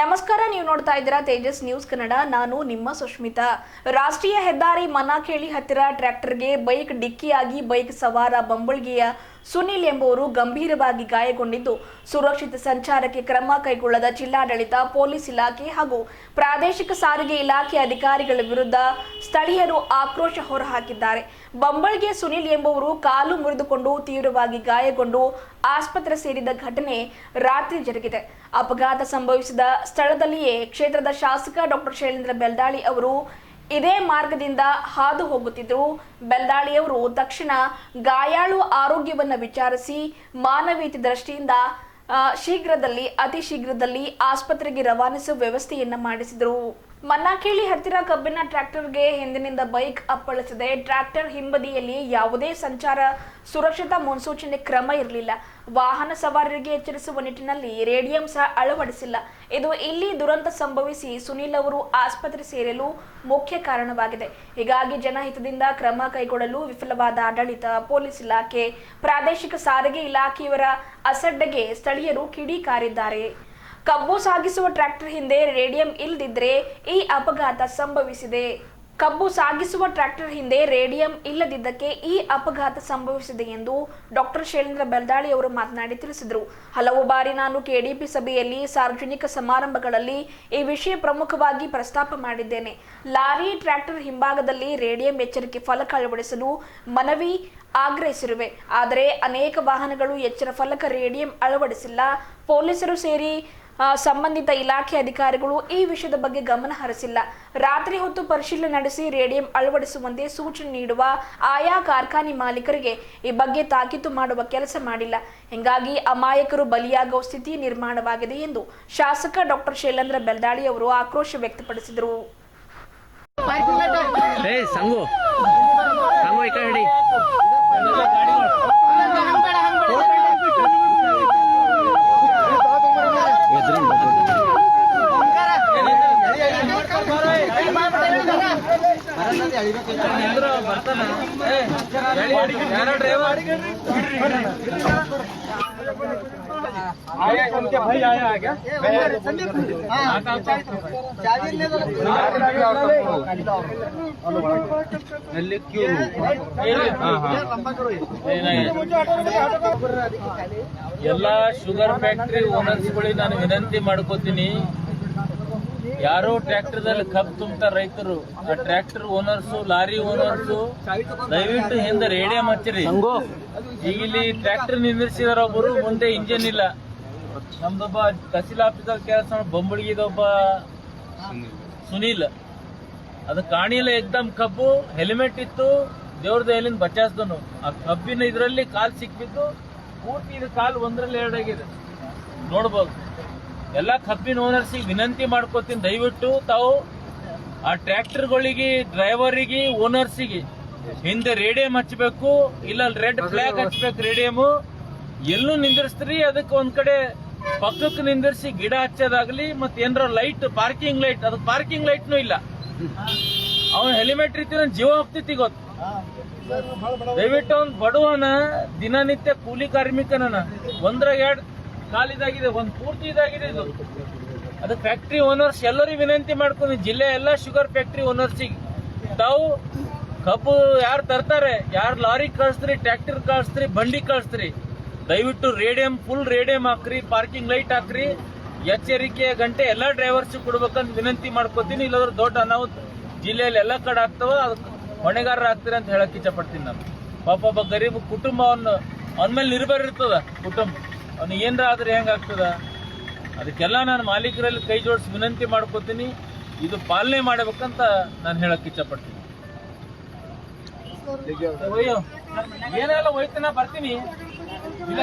ನಮಸ್ಕಾರ, ನೀವು ನೋಡ್ತಾ ಇದ್ದೀರಾ ತೇಜಸ್ ನ್ಯೂಸ್ ಕನ್ನಡ. ನಾನು ನಿಮ್ಮ ಸುಷ್ಮಿತಾ ರಾಷ್ಟ್ರೀಯ ಹೆದ್ದಾರಿ ಮನಾಕೇಳಿ ಹತ್ತಿರ ಟ್ರ್ಯಾಕ್ಟರ್ಗೆ ಬೈಕ್ ಡಿಕ್ಕಿಯಾಗಿ ಬೈಕ್ ಸವಾರ ಬಂಬಳ್ಗಿಯ ಸುನಿಲ್ ಎಂಬುವರು ಗಂಭೀರವಾಗಿ ಗಾಯಗೊಂಡಿದ್ದು, ಸುರಕ್ಷಿತ ಸಂಚಾರಕ್ಕೆ ಕ್ರಮ ಕೈಗೊಳ್ಳದ ಜಿಲ್ಲಾಡಳಿತ, ಪೊಲೀಸ್ ಇಲಾಖೆ ಹಾಗೂ ಪ್ರಾದೇಶಿಕ ಸಾರಿಗೆ ಇಲಾಖೆ ಅಧಿಕಾರಿಗಳ ವಿರುದ್ಧ ಸ್ಥಳೀಯರು ಆಕ್ರೋಶ ಹೊರಹಾಕಿದ್ದಾರೆ. ಬಂಬಳ್ಗೆ ಸುನಿಲ್ ಎಂಬುವರು ಕಾಲು ಮುರಿದುಕೊಂಡು ತೀವ್ರವಾಗಿ ಗಾಯಗೊಂಡು ಆಸ್ಪತ್ರೆ ಸೇರಿದ ಘಟನೆ ರಾತ್ರಿ ಜರುಗಿದೆ. ಅಪಘಾತ ಸಂಭವಿಸಿದ ಸ್ಥಳದಲ್ಲಿಯೇ ಕ್ಷೇತ್ರದ ಶಾಸಕ ಡಾಕ್ಟರ್ ಶೈಲೇಂದ್ರ ಬೆಲ್ದಾಳಿ ಅವರು ಇದೇ ಮಾರ್ಗದಿಂದ ಹಾದು ಹೋಗುತ್ತಿದ್ದರು. ಬೆಲ್ದಾಳಿಯವರು ತಕ್ಷಣ ಗಾಯಾಳು ಆರೋಗ್ಯವನ್ನು ವಿಚಾರಿಸಿ ಮಾನವೀಯತೆ ದೃಷ್ಟಿಯಿಂದ ಶೀಘ್ರದಲ್ಲಿ, ಅತಿ ಶೀಘ್ರದಲ್ಲಿ ಆಸ್ಪತ್ರೆಗೆ ರವಾನಿಸುವ ವ್ಯವಸ್ಥೆಯನ್ನು ಮಾಡಿಸಿದರು. ಮನ್ನಾಕೇಳಿ ಹತ್ತಿರ ಕಬ್ಬಿನ ಟ್ರ್ಯಾಕ್ಟರ್ಗೆ ಹಿಂದಿನಿಂದ ಬೈಕ್ ಅಪ್ಪಳಿಸಿದೆ. ಟ್ರ್ಯಾಕ್ಟರ್ ಹಿಂಬದಿಯಲ್ಲಿ ಯಾವುದೇ ಸಂಚಾರ ಸುರಕ್ಷತಾ ಮುನ್ಸೂಚನೆ ಕ್ರಮ ಇರಲಿಲ್ಲ. ವಾಹನ ಸವಾರರಿಗೆ ಎಚ್ಚರಿಸುವ ನಿಟ್ಟಿನಲ್ಲಿ ರೇಡಿಯಂ ಸಹ ಅಳವಡಿಸಿಲ್ಲ. ಇದು ಇಲ್ಲಿ ದುರಂತ ಸಂಭವಿಸಿ ಸುನೀಲ್ ಅವರು ಆಸ್ಪತ್ರೆ ಸೇರಲು ಮುಖ್ಯ ಕಾರಣವಾಗಿದೆ. ಹೀಗಾಗಿ ಜನಹಿತದಿಂದ ಕ್ರಮ ಕೈಗೊಳ್ಳಲು ವಿಫಲವಾದ ಆಡಳಿತ ಪೊಲೀಸ್ ಇಲಾಖೆ, ಪ್ರಾದೇಶಿಕ ಸಾರಿಗೆ ಇಲಾಖೆಯವರ ಅಸಡ್ಡೆಗೆ ಸ್ಥಳೀಯರು ಕಿಡಿಕಾರಿದ್ದಾರೆ. ಕಬ್ಬು ಸಾಗಿಸುವ ಟ್ರ್ಯಾಕ್ಟರ್ ಹಿಂದೆ ರೇಡಿಯಂ ಇಲ್ಲದಿದ್ರೆ ಈ ಅಪಘಾತ ಸಂಭವಿಸಿದೆ. ಕಬ್ಬು ಸಾಗಿಸುವ ಟ್ರ್ಯಾಕ್ಟರ್ ಹಿಂದೆ ರೇಡಿಯಂ ಇಲ್ಲದಿದ್ದಕ್ಕೆ ಈ ಅಪಘಾತ ಸಂಭವಿಸಿದೆ ಎಂದು ಡಾಕ್ಟರ್ ಶೈಲೇಂದ್ರ ಬೆಲ್ದಾಳಿ ಅವರು ಮಾತನಾಡಿ ತಿಳಿಸಿದರು. ಹಲವು ಬಾರಿ ನಾನು ಕೆಡಿಪಿ ಸಭೆಯಲ್ಲಿ ಸಾರ್ವಜನಿಕ ಸಮಾರಂಭಗಳಲ್ಲಿ ಈ ವಿಷಯ ಪ್ರಮುಖವಾಗಿ ಪ್ರಸ್ತಾಪ ಮಾಡಿದ್ದೇನೆ. ಲಾರಿ ಟ್ರ್ಯಾಕ್ಟರ್ ಹಿಂಭಾಗದಲ್ಲಿ ರೇಡಿಯಂ ಎಚ್ಚರಿಕೆ ಫಲಕ ಅಳವಡಿಸಲು ಮನವಿ ಆಗ್ರಹಿಸಿರುವೆ. ಆದರೆ ಅನೇಕ ವಾಹನಗಳು ಎಚ್ಚರ ಫಲಕ ರೇಡಿಯಂ ಅಳವಡಿಸಿಲ್ಲ. ಪೊಲೀಸರು ಸೇರಿ ಸಂಬಂಧಿತ ಇಲಾಖೆ ಅಧಿಕಾರಿಗಳು ಈ ವಿಷಯದ ಬಗ್ಗೆ ಗಮನ ಹರಿಸಿಲ್ಲ. ರಾತ್ರಿ ಹೊತ್ತು ಪರಿಶೀಲನೆ ನಡೆಸಿ ರೇಡಿಯಂ ಅಳವಡಿಸುವಂತೆ ಸೂಚನೆ ನೀಡುವ ಆಯಾ ಕಾರ್ಖಾನೆ ಮಾಲೀಕರಿಗೆ ಈ ಬಗ್ಗೆ ತಾಕೀತು ಮಾಡುವ ಕೆಲಸ ಮಾಡಿಲ್ಲ. ಹಿಂಗಾಗಿ ಅಮಾಯಕರು ಬಲಿಯಾಗುವ ಸ್ಥಿತಿ ನಿರ್ಮಾಣವಾಗಿದೆ ಎಂದು ಶಾಸಕ ಡಾಕ್ಟರ್ ಶೈಲೇಂದ್ರ ಬೆಲ್ದಾಳಿ ಅವರು ಆಕ್ರೋಶ ವ್ಯಕ್ತಪಡಿಸಿದರು. ಸಂಗು ಸಂಗು ಈ ಕಡೆ ಹಿಡಿ ಎದ್ರಿಂದ ಬರ್ಬೋದು. ಎಲ್ಲ ಶುಗರ್ ಫ್ಯಾಕ್ಟರಿ ಓನರ್ಸ್ಗಳಿಗೆ ನಾನು ವಿನಂತಿ ಮಾಡ್ಕೋತೀನಿ. ಯಾರೋ ಟ್ರ್ಯಾಕ್ಟರ್ದಲ್ಲಿ ಕಬ್ಬು ತುಂಬ್ತಾರ ರೈತರು. ಆ ಟ್ರ್ಯಾಕ್ಟರ್ ಓನರ್ಸು ಲಾರಿ ಓನರ್ಸು ದಯವಿಟ್ಟು ಹಿಂದೆ ರೇಡಿಯಂ ಹಚ್ಚಿರಿ. ಈಗ ಇಲ್ಲಿ ಟ್ರ್ಯಾಕ್ಟರ್ ನಿಂದಿರ್ಸಿದಾರ ಒಬ್ಬರು ಮುಂದೆ ಇಂಜಿನ್ ಇಲ್ಲ. ನಮ್ದೊಬ್ಬ ತಹಸೀಲ್ ಆಫೀಸರ್ ಕೆಲಸ ಬೊಂಬಳಿಗಿದೊಬ್ಬ ಸುನೀಲ್. ಅದು ಕಾಣಿಲ್ಲ ಎಕ್ದಮ್ ಕಬ್ಬು ಹೆಲ್ಮೆಟ್ ಇತ್ತು ದೇವ್ರದ ಎಲ್ಲಿಂದ ಬಚಾಸ್ದನು ಆ ಕಬ್ಬಿನ ಇದರಲ್ಲಿ ಕಾಲ್ ಸಿಕ್ಬಿದ್ದು ಪೂರ್ತಿ ಇದು ಕಾಲ್ ಒಂದ್ರಲ್ಲಿ ಎರಡಾಗಿದೆ. ನೋಡ್ಬೋದು. ಎಲ್ಲ ಕಬ್ಬಿನ ಓನರ್ಸಿಗೆ ವಿನಂತಿ ಮಾಡ್ಕೋತೀನಿ. ದಯವಿಟ್ಟು ತಾವು ಆ ಟ್ರ್ಯಾಕ್ಟರ್ಗಳಿಗೆ, ಡ್ರೈವರಿಗೆ ಓನರ್ಸಿಗೆ ಹಿಂದೆ ರೇಡಿಯಂ ಹಚ್ಚಬೇಕು ಇಲ್ಲ ರೆಡ್ ಫ್ಲಾಗ್ ಹಚ್ಬೇಕು ರೇಡಿಯಮು ಎಲ್ಲೂ ನಿಂದಿರ್ಸ್ತೀರಿ, ಅದಕ್ಕೆ ಒಂದ್ ಕಡೆ ಪಕ್ಕಕ್ಕೆ ನಿಂದಿರ್ಸಿ ಗಿಡ ಹಚ್ಚೋದಾಗ್ಲಿ ಮತ್ತೆ ಏನಾರ ಲೈಟ್ ಪಾರ್ಕಿಂಗ್ ಲೈಟ್ ಅದಕ್ಕೆ ಪಾರ್ಕಿಂಗ್ ಲೈಟ್ನು ಇಲ್ಲ. ಅವನ್ ಹೆಲಿಮೆಟ್ ರೀತಿ ಜೀವ ಹೋಗ್ತೈತಿ ಗೊತ್ತು ದಯವಿಟ್ಟು ಅವ್ನ್ ಬಡವನ ದಿನನಿತ್ಯ ಕೂಲಿ ಕಾರ್ಮಿಕನ ಒಂದ್ರಾಗ ಎರಡ್ ಕಾಲಿದಾಗಿದೆ ಒಂದ್ ಪೂರ್ತಿ ಇದಾಗಿದೆ ಇದು. ಅದು ಫ್ಯಾಕ್ಟ್ರಿ ಓನರ್ಸ್ ಎಲ್ಲರಿಗೂ ವಿನಂತಿ ಮಾಡ್ಕೊಂಡು, ಜಿಲ್ಲೆ ಎಲ್ಲ ಶುಗರ್ ಫ್ಯಾಕ್ಟ್ರಿ ಓನರ್ಸಿಗೆ ತಾವು ಕಬ್ಬು ಯಾರು ತರ್ತಾರೆ, ಯಾರು ಲಾರಿ ಕಳಿಸ್ತೀರಿ ಟ್ರ್ಯಾಕ್ಟರ್ ಕಳಿಸ್ತೀರಿ, ಬಂಡಿ ಕಳಿಸ್ತೀರಿ, ದಯವಿಟ್ಟು ರೇಡಿಯಂ ಫುಲ್ ರೇಡಿಯಂ ಹಾಕ್ರಿ ಪಾರ್ಕಿಂಗ್ ಲೈಟ್ ಹಾಕ್ರಿ ಎಚ್ಚರಿಕೆಯ ಗಂಟೆ ಎಲ್ಲ ಡ್ರೈವರ್ಸ್ ಕೊಡ್ಬೇಕಂತ ವಿನಂತಿ ಮಾಡ್ಕೋತೀನಿ. ಇಲ್ಲಾಂದ್ರೆ ದೊಡ್ಡ ಅನಾಹುತ. ಜಿಲ್ಲೆಯಲ್ಲಿ ಎಲ್ಲ ಕಡೆ ಆಗ್ತಾವ ಅದಕ್ಕೆ ಹೊಣೆಗಾರರ ಆಗ್ತೀರಿ ಅಂತ ಹೇಳಕ್ ಇಷ್ಟಪಡ್ತೀನಿ ನಾನು. ಪಾಪ ಒಬ್ಬ ಗರೀಬ್ ಕುಟುಂಬವನ್ನು, ಅವನ ಮೇಲೆ ನಿರ್ಭರ ಇರ್ತದ ಕುಟುಂಬ. ಅವ್ನಿಗೆ ಏನರ ಆದ್ರೆ ಹೆಂಗಾಗ್ತದ ಅದಕ್ಕೆಲ್ಲ ನಾನು ಮಾಲೀಕರಲ್ಲಿ ಕೈ ಜೋಡಿಸಿ ವಿನಂತಿ ಮಾಡ್ಕೋತೀನಿ. ಇದು ಪಾಲನೆ ಮಾಡಬೇಕಂತ ನಾನು ಹೇಳಕ್ ಇಷ್ಟಪಡ್ತೀನಿ ಅಯ್ಯೋ ಏನೆಲ್ಲ ಹೋಯ್ತು, ನಾ ಬರ್ತೀನಿ. ಇಲ್ಲ.